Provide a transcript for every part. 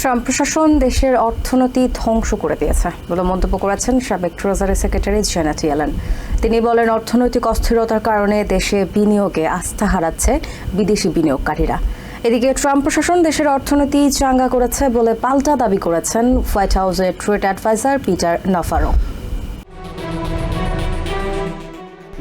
Trump প্রশাসন দেশের অর্থনীতি ধ্বংস করে দিয়েছে বলে মন্তব্য করেছেন সাবেক ট্রেজারি সেক্রেটারি জেনেট ইয়েলেন। তিনি বলেন, অর্থনৈতিক অস্থিরতার কারণে দেশে বিনিয়োগে আস্থা হারাচ্ছে বিদেশি বিনিয়োগকারীরা। এদিকে ট্রাম্প প্রশাসন দেশের অর্থনীতি চাঙ্গা করেছে বলে পাল্টা দাবি করেছেন হোয়াইট হাউসের ট্রেড অ্যাডভাইজার পিটার নাফারো।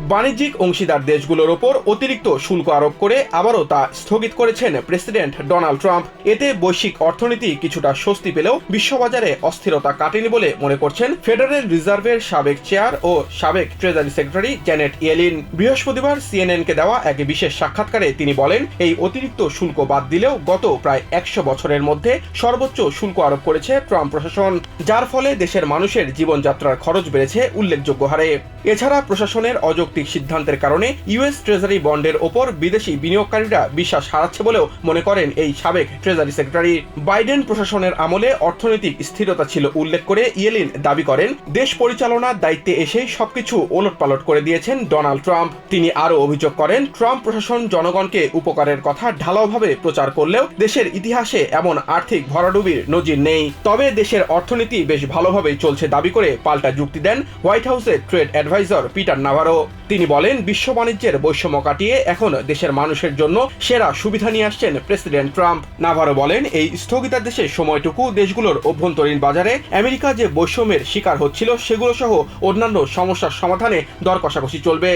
বাণিজ্যিক অংশীদার দেশগুলোর ওপর অতিরিক্ত শুল্ক আরোপ করে আবারও তা স্থগিত করেছেন প্রেসিডেন্ট ডোনাল্ড ট্রাম্প। এতে বৈশ্বিক অর্থনীতি কিছুটা স্বস্তি পেলেও বিশ্ববাজারে অস্থিরতা কাটেনি বলে মনে করছেন ফেডারেল রিজার্ভের সাবেক চেয়ার ও সাবেক ট্রেজারি সেক্রেটারি জ্যানেট ইয়েলিন। বৃহস্পতিবার সিএনএনকে দেওয়া এক বিশেষ সাক্ষাৎকারে তিনি বলেন, এই অতিরিক্ত শুল্ক বাদ দিলেও গত প্রায় একশো বছরের মধ্যে সর্বোচ্চ শুল্ক আরোপ করেছে ট্রাম্প প্রশাসন, যার ফলে দেশের মানুষের জীবনযাত্রার খরচ বেড়েছে উল্লেখযোগ্য হারে। এছাড়া প্রশাসনের অযৌক্তিক সিদ্ধান্তের কারণে ইউএস ট্রেজারি বন্ডের ওপর বিদেশি বিনিয়োগকারীরা বিশ্বাস হারাচ্ছে বলেও মনে করেন এই সাবেক ট্রেজারি সেক্রেটারি। বাইডেন প্রশাসনের আমলে অর্থনৈতিক স্থিরতা ছিল উল্লেখ করে ইয়েলিন দাবি করেন, দেশ পরিচালনার দায়িত্বে এসেই সবকিছু ওলটপালট করে দিয়েছেন ডোনাল্ড ট্রাম্প। তিনি আরও অভিযোগ করেন, ট্রাম্প প্রশাসন জনগণকে উপকারের কথা ঢালাওভাবে প্রচার করলেও দেশের ইতিহাসে এমন আর্থিক ভরাডুবির নজির নেই। তবে দেশের অর্থনীতি বেশ ভালোভাবেই চলছে দাবি করে পাল্টা যুক্তি দেন হোয়াইট হাউসের ট্রেড অ্যাডভাইজার পিটার নাভারো। তিনি বলেন, বিশ্ব বাণিজ্যের বৈষম্য কাটিয়ে এখন দেশের মানুষের জন্য সেরা সুবিধা নিয়ে আসছেন প্রেসিডেন্ট ট্রাম্প। নাভারো বলেন, এই স্থগিতাদেশের সময়টুকু দেশগুলোর অভ্যন্তরীণ বাজারে আমেরিকা যে বৈষম্যের শিকার হচ্ছিল, সেগুলো সহ অন্যান্য সমস্যার সমাধানে দর কষাকষি চলবে।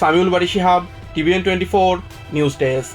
Samiul Bari Shihab, TVN twenty four, news desk.